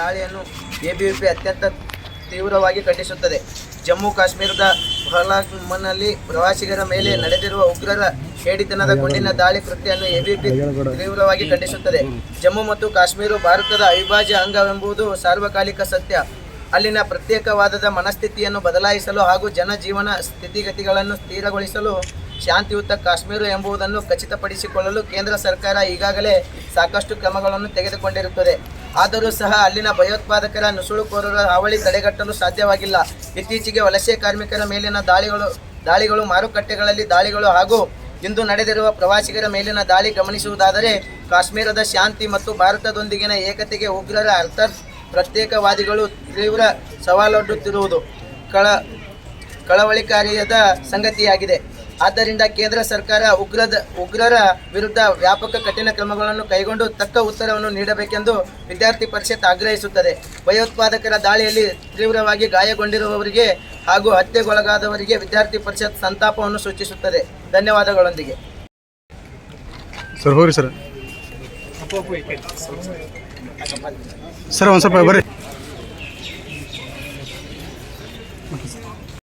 ದಾಳಿಯನ್ನು ಎಬಿವಿಪಿ ಅತ್ಯಂತ ತೀವ್ರವಾಗಿ ಖಂಡಿಸುತ್ತದೆ. ಜಮ್ಮು ಕಾಶ್ಮೀರದ ಬಹಲಾಮನಲ್ಲಿ ಪ್ರವಾಸಿಗರ ಮೇಲೆ ನಡೆದಿರುವ ಉಗ್ರರ ಹೇಡಿತನದ ಗುಂಡಿನ ದಾಳಿ ಕೃತ್ಯವನ್ನು ಎಬಿಪಿ ತೀವ್ರವಾಗಿ ಖಂಡಿಸುತ್ತದೆ. ಜಮ್ಮು ಮತ್ತು ಕಾಶ್ಮೀರ ಭಾರತದ ಅವಿಭಾಜ್ಯ ಅಂಗವೆಂಬುದು ಸಾರ್ವಕಾಲಿಕ ಸತ್ಯ. ಅಲ್ಲಿನ ಪ್ರತ್ಯೇಕವಾದದ ಮನಸ್ಥಿತಿಯನ್ನು ಬದಲಾಯಿಸಲು ಹಾಗೂ ಜನಜೀವನ ಸ್ಥಿತಿಗತಿಗಳನ್ನು ಸ್ಥಿರಗೊಳಿಸಲು ಶಾಂತಿಯುತ ಕಾಶ್ಮೀರ ಎಂಬುದನ್ನು ಖಚಿತಪಡಿಸಿಕೊಳ್ಳಲು ಕೇಂದ್ರ ಸರ್ಕಾರ ಈಗಾಗಲೇ ಸಾಕಷ್ಟು ಕ್ರಮಗಳನ್ನು ತೆಗೆದುಕೊಂಡಿರುತ್ತದೆ. ಆದರೂ ಸಹ ಅಲ್ಲಿನ ಭಯೋತ್ಪಾದಕರ ನುಸುಳುಕೋರರ ಹಾವಳಿ ತಡೆಗಟ್ಟಲು ಸಾಧ್ಯವಾಗಿಲ್ಲ. ಇತ್ತೀಚೆಗೆ ವಲಸೆ ಕಾರ್ಮಿಕರ ಮೇಲಿನ ದಾಳಿಗಳು ದಾಳಿಗಳು ಮಾರುಕಟ್ಟೆಗಳಲ್ಲಿ ದಾಳಿಗಳು ಹಾಗೂ ಇಂದು ನಡೆದಿರುವ ಪ್ರವಾಸಿಗರ ಮೇಲಿನ ದಾಳಿ ಗಮನಿಸುವುದಾದರೆ ಕಾಶ್ಮೀರದ ಶಾಂತಿ ಮತ್ತು ಭಾರತದೊಂದಿಗಿನ ಏಕತೆಗೆ ಉಗ್ರರ ಅರ್ಥ ಪ್ರತ್ಯೇಕವಾದಿಗಳು ತೀವ್ರ ಸವಾಲೊಡ್ಡುತ್ತಿರುವುದು ಕಳ, ಕಳವಳಿಕಾರಿಯದ ಸಂಗತಿಯಾಗಿದೆ. ಆದ್ದರಿಂದ ಕೇಂದ್ರ ಸರ್ಕಾರ ಉಗ್ರದ ಉಗ್ರರ ವಿರುದ್ಧ ವ್ಯಾಪಕ ಕಠಿಣ ಕ್ರಮಗಳನ್ನು ಕೈಗೊಂಡು ತಕ್ಕ ಉತ್ತರವನ್ನು ನೀಡಬೇಕೆಂದು ವಿದ್ಯಾರ್ಥಿ ಪರಿಷತ್ ಆಗ್ರಹಿಸುತ್ತದೆ. ಭಯೋತ್ಪಾದಕರ ದಾಳಿಯಲ್ಲಿ ತೀವ್ರವಾಗಿ ಗಾಯಗೊಂಡಿರುವವರಿಗೆ ಹಾಗೂ ಹತ್ಯೆಗೊಳಗಾದವರಿಗೆ ವಿದ್ಯಾರ್ಥಿ ಪರಿಷತ್ ಸಂತಾಪವನ್ನು ಸೂಚಿಸುತ್ತದೆ. ಧನ್ಯವಾದಗಳೊಂದಿಗೆ. Sir sir.